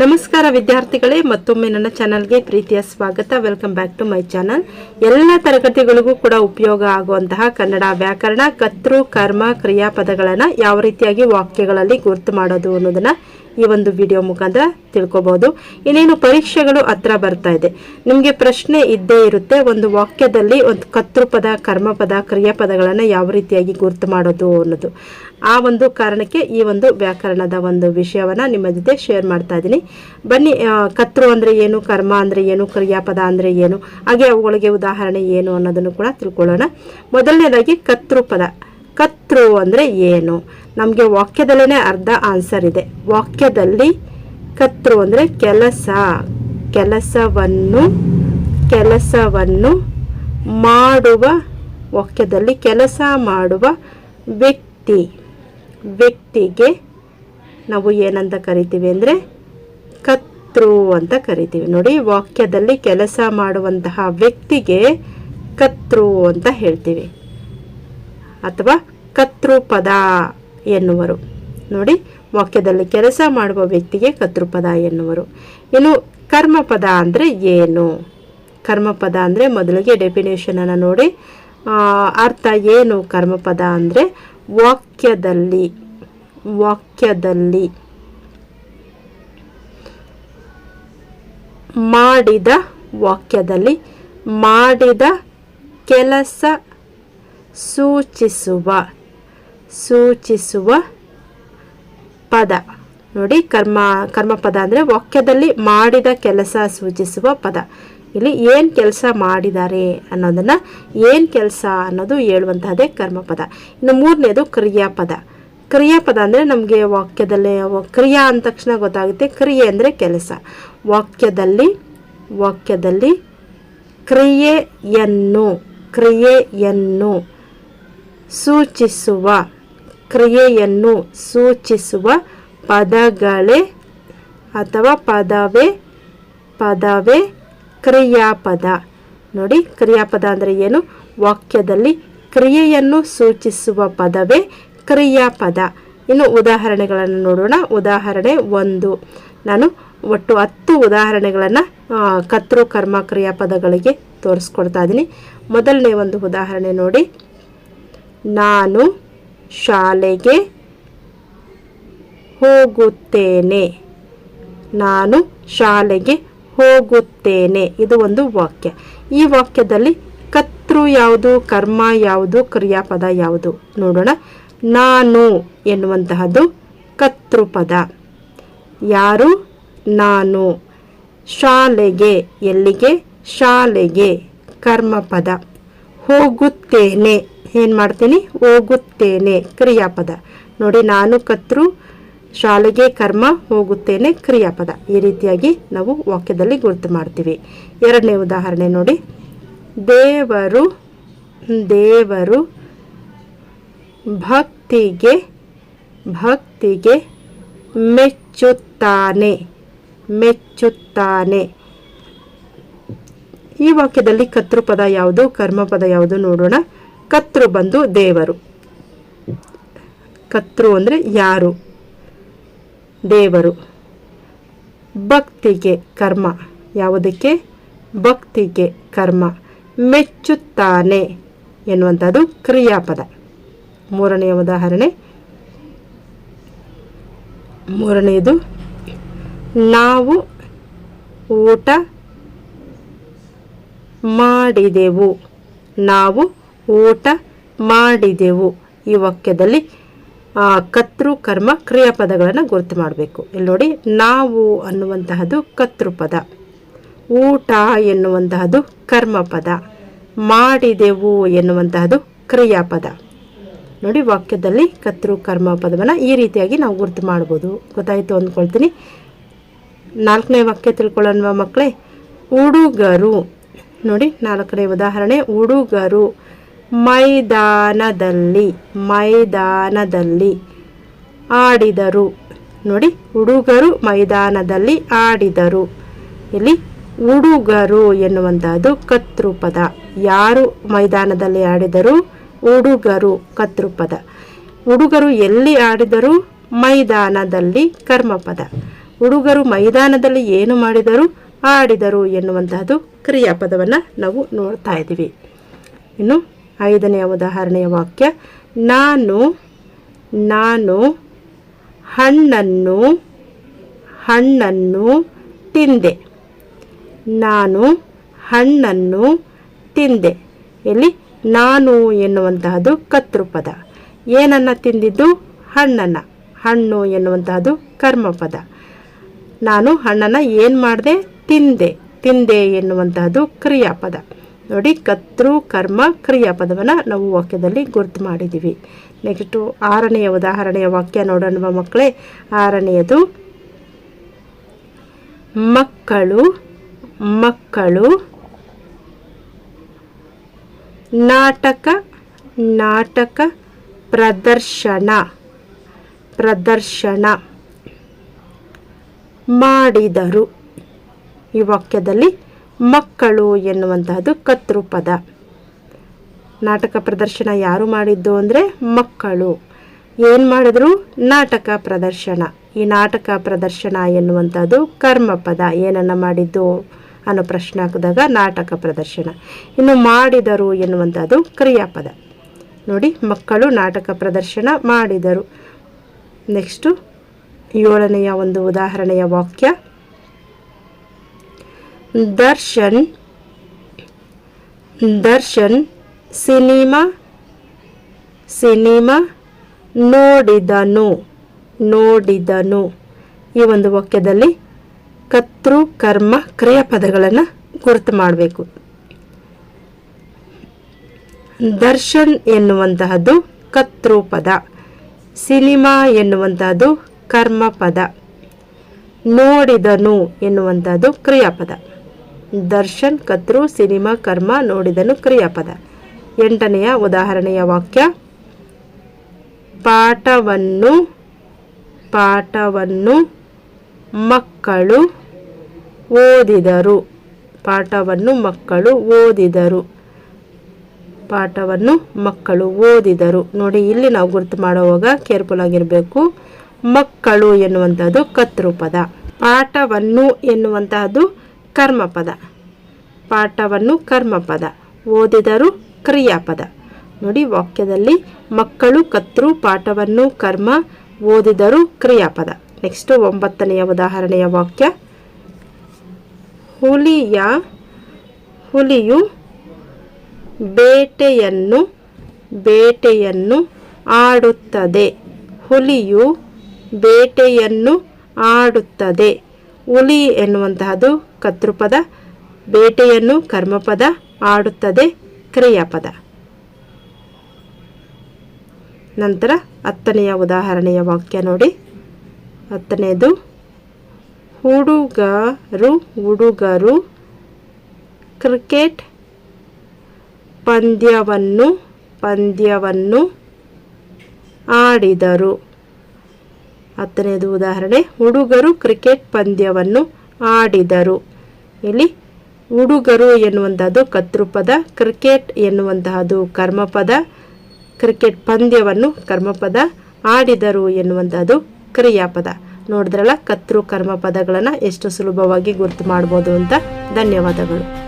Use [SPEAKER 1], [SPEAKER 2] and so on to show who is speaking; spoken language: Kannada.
[SPEAKER 1] ನಮಸ್ಕಾರ ವಿದ್ಯಾರ್ಥಿಗಳೇ, ಮತ್ತೊಮ್ಮೆ ನನ್ನ ಚಾನಲ್ಗೆ ಪ್ರೀತಿಯ ಸ್ವಾಗತ. Welcome back to my channel ಎಲ್ಲ ತರಗತಿಗಳಿಗೂ ಕೂಡ ಉಪಯೋಗ ಆಗುವಂತಹ ಕನ್ನಡ ವ್ಯಾಕರಣ, ಕರ್ತೃ, ಕರ್ಮ, ಕ್ರಿಯಾಪದಗಳನ್ನು ಯಾವ ರೀತಿಯಾಗಿ ವಾಕ್ಯಗಳಲ್ಲಿ ಗುರುತು ಮಾಡೋದು ಅನ್ನೋದನ್ನು ಈ ಒಂದು ವಿಡಿಯೋ ಮುಖಾಂತರ ತಿಳ್ಕೊಬಹುದು ಇನ್ನೇನು ಪರೀಕ್ಷೆಗಳು ಹತ್ರ ಬರ್ತಾ ಇದೆ. ನಿಮಗೆ ಪ್ರಶ್ನೆ ಇದ್ದೇ ಇರುತ್ತೆ, ಒಂದು ವಾಕ್ಯದಲ್ಲಿ ಒಂದು ಕರ್ತೃಪದ, ಕರ್ಮಪದ, ಕ್ರಿಯಾಪದಗಳನ್ನು ಯಾವ ರೀತಿಯಾಗಿ ಗುರುತು ಮಾಡೋದು ಅನ್ನೋದು. ಆ ಒಂದು ಕಾರಣಕ್ಕೆ ಈ ಒಂದು ವ್ಯಾಕರಣದ ಒಂದು ವಿಷಯವನ್ನ ನಿಮ್ಮ ಜೊತೆ ಶೇರ್ ಮಾಡ್ತಾ ಇದ್ದೀನಿ. ಬನ್ನಿ ಕತ್ರು ಅಂದರೆ ಏನು, ಕರ್ಮ ಅಂದ್ರೆ ಏನು, ಕ್ರಿಯಾಪದ ಅಂದ್ರೆ ಏನು, ಹಾಗೆ ಅವುಗಳಿಗೆ ಉದಾಹರಣೆ ಏನು ಅನ್ನೋದನ್ನು ಕೂಡ ತಿಳ್ಕೊಳ್ಳೋಣ. ಮೊದಲನೇದಾಗಿ ಕತ್ರು ಪದ. ಕತ್ರು ಅಂದ್ರೆ ಏನು? ನಮಗೆ ವಾಕ್ಯದಲ್ಲೇ ಅರ್ಧ ಆನ್ಸರ್ ಇದೆ. ವಾಕ್ಯದಲ್ಲಿ ಕತ್ರು ಅಂದ್ರೆ ಕೆಲಸ. ಕೆಲಸವನ್ನು ಕೆಲಸವನ್ನು ಮಾಡುವ, ವಾಕ್ಯದಲ್ಲಿ ಕೆಲಸ ಮಾಡುವ ವ್ಯಕ್ತಿ. ವ್ಯಕ್ತಿಗೆ ನಾವು ಏನಂತ ಕರಿತೀವಿ ಅಂದರೆ ಕತ್ರು ಅಂತ ಕರಿತೀವಿ. ನೋಡಿ, ವಾಕ್ಯದಲ್ಲಿ ಕೆಲಸ ಮಾಡುವಂತಹ ವ್ಯಕ್ತಿಗೆ ಕತ್ರು ಅಂತ ಹೇಳ್ತೀವಿ. ಅಥವಾ ಕರ್ತೃಪದ ಎನ್ನುವರು. ನೋಡಿ, ವಾಕ್ಯದಲ್ಲಿ ಕೆಲಸ ಮಾಡುವ ವ್ಯಕ್ತಿಗೆ ಕತೃಪದ ಎನ್ನುವರು. ಇನ್ನು ಕರ್ಮಪದ ಅಂದರೆ ಏನು? ಕರ್ಮಪದ ಅಂದರೆ ಮೊದಲಿಗೆ ಡೆಫಿನೇಷನನ್ನು ನೋಡಿ. ಅರ್ಥ ಏನು ಕರ್ಮಪದ ಅಂದರೆ? ವಾಕ್ಯದಲ್ಲಿ ವಾಕ್ಯದಲ್ಲಿ ಮಾಡಿದ ವಾಕ್ಯದಲ್ಲಿ ಮಾಡಿದ ಕೆಲಸ ಸೂಚಿಸುವ ಸೂಚಿಸುವ ಪದ. ನೋಡಿ ಕರ್ಮ, ಕರ್ಮಪದ ಅಂದರೆ ವಾಕ್ಯದಲ್ಲಿ ಮಾಡಿದ ಕೆಲಸ ಸೂಚಿಸುವ ಪದ. ಇಲ್ಲಿ ಏನು ಕೆಲಸ ಮಾಡಿದ್ದಾರೆ ಅನ್ನೋದನ್ನು ಏನು ಕೆಲಸ ಅನ್ನೋದು ಹೇಳುವಂತಹದ್ದೇ ಕರ್ಮಪದ. ಇನ್ನು ಮೂರನೇದು ಕ್ರಿಯಾಪದ. ಕ್ರಿಯಾಪದ ಅಂದರೆ ನಮಗೆ ವಾಕ್ಯದಲ್ಲಿ, ಕ್ರಿಯಾ ಅಂದ ತಕ್ಷಣ ಗೊತ್ತಾಗುತ್ತೆ. ಕ್ರಿಯೆ ಅಂದರೆ ಕೆಲಸ. ವಾಕ್ಯದಲ್ಲಿ ವಾಕ್ಯದಲ್ಲಿ ಕ್ರಿಯೆಯನ್ನು ಕ್ರಿಯೆಯನ್ನು ಸೂಚಿಸುವ ಕ್ರಿಯೆಯನ್ನು ಸೂಚಿಸುವ ಪದಗಳೇ ಅಥವಾ ಪದವೇ ಪದವೇ ಕ್ರಿಯಾಪದ. ನೋಡಿ, ಕ್ರಿಯಾಪದ ಅಂದರೆ ಏನು? ವಾಕ್ಯದಲ್ಲಿ ಕ್ರಿಯೆಯನ್ನು ಸೂಚಿಸುವ ಪದವೇ ಕ್ರಿಯಾಪದ. ಇನ್ನು ಉದಾಹರಣೆಗಳನ್ನು ನೋಡೋಣ. ಉದಾಹರಣೆ ಒಂದು. ನಾನು ಒಟ್ಟು ಹತ್ತು ಉದಾಹರಣೆಗಳನ್ನು ಕರ್ತೃ, ಕರ್ಮ, ಕ್ರಿಯಾಪದಗಳಿಗೆ ತೋರಿಸ್ಕೊಡ್ತಾ ಇದ್ದೀನಿ ಮೊದಲನೇ ಒಂದು ಉದಾಹರಣೆ ನೋಡಿ. ನಾನು ಶಾಲೆಗೆ ಹೋಗುತ್ತೇನೆ. ನಾನು ಶಾಲೆಗೆ ಹೋಗುತ್ತೇನೆ. ಇದು ಒಂದು ವಾಕ್ಯ. ಈ ವಾಕ್ಯದಲ್ಲಿ ಕರ್ತೃ ಯಾವುದು, ಕರ್ಮ ಯಾವುದು, ಕ್ರಿಯಾಪದ ಯಾವುದು? ನೋಡೋಣ. ನಾನು ಎನ್ನುವಂತಹದ್ದು ಕರ್ತೃಪದ. ಯಾರು? ನಾನು. ಶಾಲೆಗೆ, ಎಲ್ಲಿಗೆ? ಶಾಲೆಗೆ, ಕರ್ಮಪದ. ಹೋಗುತ್ತೇನೆ. ಏನು ಮಾಡ್ತೀನಿ ಹೋಗುತ್ತೇನೆ. ಕ್ರಿಯಾಪದ. ನೋಡಿ, ನಾನು ಕರ್ತೃ ಶಾಲೆಗೆ ಕರ್ಮ ಹೋಗುತ್ತೇನೆ ಕ್ರಿಯಾಪದ. ಈ ರೀತಿಯಾಗಿ ನಾವು ವಾಕ್ಯದಲ್ಲಿ ಗುರುತು ಮಾಡ್ತೀವಿ. ಎರಡನೇ ಉದಾಹರಣೆ ನೋಡಿ. ದೇವರು ದೇವರು ಭಕ್ತಿಗೆ ಭಕ್ತಿಗೆ ಮೆಚ್ಚುತ್ತಾನೆ ಮೆಚ್ಚುತ್ತಾನೆ. ಈ ವಾಕ್ಯದಲ್ಲಿ ಕರ್ತೃಪದ ಯಾವುದು, ಕರ್ಮಪದ ಯಾವುದು ನೋಡೋಣ. ಕರ್ತೃ ಬಂದು ದೇವರು. ಕರ್ತೃ ಅಂದರೆ ಯಾರು? ದೇವರು. ಭಕ್ತಿಗೆ ಕರ್ಮ. ಯಾವುದಕ್ಕೆ? ಭಕ್ತಿಗೆ ಕರ್ಮ. ಮೆಚ್ಚುತ್ತಾನೆ ಎನ್ನುವಂಥದ್ದು ಕ್ರಿಯಾಪದ. ಮೂರನೆಯ ಉದಾಹರಣೆ. ಮೂರನೆಯದು ನಾವು ಊಟ ಮಾಡಿದೆವು. ನಾವು ಊಟ ಮಾಡಿದೆವು. ಈ ವಾಕ್ಯದಲ್ಲಿ ಆ, ಕರ್ತೃ, ಕರ್ಮ, ಕ್ರಿಯಾಪದಗಳನ್ನು ಗುರುತು ಮಾಡಬೇಕು. ಇಲ್ಲಿ ನೋಡಿ, ನಾವು ಅನ್ನುವಂತಹದ್ದು ಕರ್ತೃಪದ. ಊಟ ಎನ್ನುವಂತಹದ್ದು ಕರ್ಮಪದ. ಮಾಡಿದೆವು ಎನ್ನುವಂತಹದ್ದು ಕ್ರಿಯಾಪದ. ನೋಡಿ, ವಾಕ್ಯದಲ್ಲಿ ಕರ್ತೃ, ಕರ್ಮ ಪದವನ್ನು ಈ ರೀತಿಯಾಗಿ ನಾವು ಗುರುತು ಮಾಡ್ಬೋದು. ಗೊತ್ತಾಯಿತು ಅಂದ್ಕೊಳ್ತೀನಿ. ನಾಲ್ಕನೇ ವಾಕ್ಯ ತಿಳ್ಕೊಳ್ಳೋಣ ಮಕ್ಕಳೇ? ಉಡುಗರು. ನೋಡಿ, ನಾಲ್ಕನೇ ಉದಾಹರಣೆ, ಉಡುಗರು. ಮೈದಾನದಲ್ಲಿ ಮೈದಾನದಲ್ಲಿ. ಆಡಿದರು. ನೋಡಿ ಹುಡುಗರು ಮೈದಾನದಲ್ಲಿ ಆಡಿದರು. ಇಲ್ಲಿ ಹುಡುಗರು ಎನ್ನುವಂತಹದ್ದು ಕರ್ತೃಪದ ಯಾರು ಮೈದಾನದಲ್ಲಿ ಆಡಿದರು? ಹುಡುಗರು ಕರ್ತೃಪದ ಹುಡುಗರು ಎಲ್ಲಿ ಆಡಿದರು? ಮೈದಾನದಲ್ಲಿ ಕರ್ಮಪದ. ಹುಡುಗರು ಮೈದಾನದಲ್ಲಿ ಏನು ಮಾಡಿದರು? ಆಡಿದರು ಎನ್ನುವಂತಹದ್ದು ಕ್ರಿಯಾಪದವನ್ನು ನಾವು ನೋಡ್ತಾ ಇದ್ದೀವಿ. ಇನ್ನು ಐದನೆಯ ಉದಾಹರಣೆಯ ವಾಕ್ಯ, ನಾನು ನಾನು ಹಣ್ಣನ್ನು ಹಣ್ಣನ್ನು ತಿಂದೆ. ನಾನು ಹಣ್ಣನ್ನು ತಿಂದೆ. ಇಲ್ಲಿ ನಾನು ಎನ್ನುವಂತಹದ್ದು ಕರ್ತೃಪದ. ಏನನ್ನು ತಿಂದಿದ್ದು? ಹಣ್ಣನ್ನು. ಹಣ್ಣು ಎನ್ನುವಂತಹದ್ದು ಕರ್ಮಪದ. ನಾನು ಹಣ್ಣನ್ನು ಏನು ಮಾಡಿದೆ? ತಿಂದೆ. ತಿಂದೆ ಎನ್ನುವಂತಹದ್ದು ಕ್ರಿಯಾಪದ. ನೋಡಿ, ಕರ್ತೃ, ಕರ್ಮ, ಕ್ರಿಯಾಪದವನ್ನು ನಾವು ವಾಕ್ಯದಲ್ಲಿ ಗುರುತು ಮಾಡಿದ್ದೀವಿ. ನೆಕ್ಸ್ಟು ಆರನೆಯ ಉದಾಹರಣೆಯ ವಾಕ್ಯ ನೋಡೋಣ ಮಕ್ಕಳೇ. ಆರನೆಯದು, ಮಕ್ಕಳು ಮಕ್ಕಳು, ನಾಟಕ ನಾಟಕ ಪ್ರದರ್ಶನ ಪ್ರದರ್ಶನ ಮಾಡಿದರು. ಈ ವಾಕ್ಯದಲ್ಲಿ ಮಕ್ಕಳು ಎನ್ನುವಂತಹದ್ದು ಕರ್ತೃಪದ. ನಾಟಕ ಪ್ರದರ್ಶನ ಯಾರು ಮಾಡಿದ್ದು ಅಂದರೆ ಮಕ್ಕಳು. ಏನು ಮಾಡಿದ್ರು? ನಾಟಕ ಪ್ರದರ್ಶನ. ಈ ನಾಟಕ ಪ್ರದರ್ಶನ ಎನ್ನುವಂಥದ್ದು ಕರ್ಮಪದ. ಏನನ್ನು ಮಾಡಿದ್ದು ಅನ್ನೋ ಪ್ರಶ್ನೆ ಹಾಕಿದಾಗ ನಾಟಕ ಪ್ರದರ್ಶನ. ಇನ್ನು ಮಾಡಿದರು ಎನ್ನುವಂಥದ್ದು ಕ್ರಿಯಾಪದ. ನೋಡಿ, ಮಕ್ಕಳು ನಾಟಕ ಪ್ರದರ್ಶನ ಮಾಡಿದರು. ನೆಕ್ಸ್ಟು ಏಳನೆಯ ಒಂದು ಉದಾಹರಣೆಯ ವಾಕ್ಯ. ದರ್ಶನ್ ದರ್ಶನ್ ಸಿನಿಮಾ ಸಿನಿಮಾ ನೋಡಿದನು ನೋಡಿದನು. ಈ ಒಂದು ವಾಕ್ಯದಲ್ಲಿ ಕರ್ತೃ, ಕರ್ಮ ಕ್ರಿಯಾಪದಗಳನ್ನು ಗುರುತು ಮಾಡಬೇಕು. ದರ್ಶನ್ ಎನ್ನುವಂತಹದ್ದು ಕರ್ತೃಪದ ಸಿನಿಮಾ ಎನ್ನುವಂತಹದ್ದು ಕರ್ಮಪದ ನೋಡಿದನು ಎನ್ನುವಂತಹದ್ದು ಕ್ರಿಯಾಪದ ದರ್ಶನ್, ಕರ್ತೃ, ಸಿನಿಮಾ, ಕರ್ಮ, ನೋಡಿದನು ಕ್ರಿಯಾಪದ ಎಂಟನೆಯ ಉದಾಹರಣೆಯ ವಾಕ್ಯ. ಪಾಠವನ್ನು ಪಾಠವನ್ನು ಮಕ್ಕಳು ಓದಿದರು. ಪಾಠವನ್ನು ಮಕ್ಕಳು ಓದಿದರು. ಪಾಠವನ್ನು ಮಕ್ಕಳು ಓದಿದರು. ನೋಡಿ, ಇಲ್ಲಿ ನಾವು ಗುರುತು ಮಾಡುವಾಗ ಕೇರ್ಫುಲ್ ಆಗಿರಬೇಕು. ಮಕ್ಕಳು ಎನ್ನುವಂಥದ್ದು ಕರ್ತೃಪದ. ಪಾಠವನ್ನು ಎನ್ನುವಂತಹದ್ದು ಕರ್ಮಪದ. ಪಾಠವನ್ನು ಕರ್ಮಪದ. ಓದಿದರು ಕ್ರಿಯಾಪದ. ನೋಡಿ, ವಾಕ್ಯದಲ್ಲಿ ಮಕ್ಕಳು ಕತ್ರು ಪಾಠವನ್ನು ಕರ್ಮ, ಓದಿದರು ಕ್ರಿಯಾಪದ. ನೆಕ್ಸ್ಟ್ ಒಂಬತ್ತನೆಯ ಉದಾಹರಣೆಯ ವಾಕ್ಯ. ಹುಲಿಯ, ಹುಲಿಯು ಬೇಟೆಯನ್ನು ಬೇಟೆಯನ್ನು ಆಡುತ್ತದೆ. ಹುಲಿಯು ಬೇಟೆಯನ್ನು ಆಡುತ್ತದೆ. ಹುಲಿ ಎನ್ನುವಂತಹದು ಕರ್ತೃಪದ, ಬೇಟೆಯನ್ನು ಕರ್ಮಪದ ಆಡುತ್ತದೆ. ಕ್ರಿಯಾಪದ. ನಂತರ ಹತ್ತನೆಯ ಉದಾಹರಣೆಯ ವಾಕ್ಯ ನೋಡಿ. ಹತ್ತನೆಯದು, ಹುಡುಗರು ಹುಡುಗರು, ಕ್ರಿಕೆಟ್ ಪಂದ್ಯವನ್ನು ಪಂದ್ಯವನ್ನು ಆಡಿದರು. ಹತ್ತನೆಯದು ಉದಾಹರಣೆ, ಹುಡುಗರು ಕ್ರಿಕೆಟ್ ಪಂದ್ಯವನ್ನು ಆಡಿದರು. ಇಲ್ಲಿ ಹುಡುಗರು ಎನ್ನುವಂತಹದ್ದು ಕರ್ತೃಪದ, ಕ್ರಿಕೆಟ್ ಎನ್ನುವಂತಹದ್ದು ಕರ್ಮಪದ, ಕ್ರಿಕೆಟ್ ಪಂದ್ಯವನ್ನು ಕರ್ಮಪದ, ಆಡಿದರು ಎನ್ನುವಂತಹದ್ದು ಕ್ರಿಯಾಪದ. ನೋಡಿದ್ರಲ್ಲ, ಕರ್ತೃ ಕರ್ಮಪದಗಳನ್ನು ಎಷ್ಟು ಸುಲಭವಾಗಿ ಗುರುತು ಮಾಡ್ಬೋದು ಅಂತ. ಧನ್ಯವಾದಗಳು.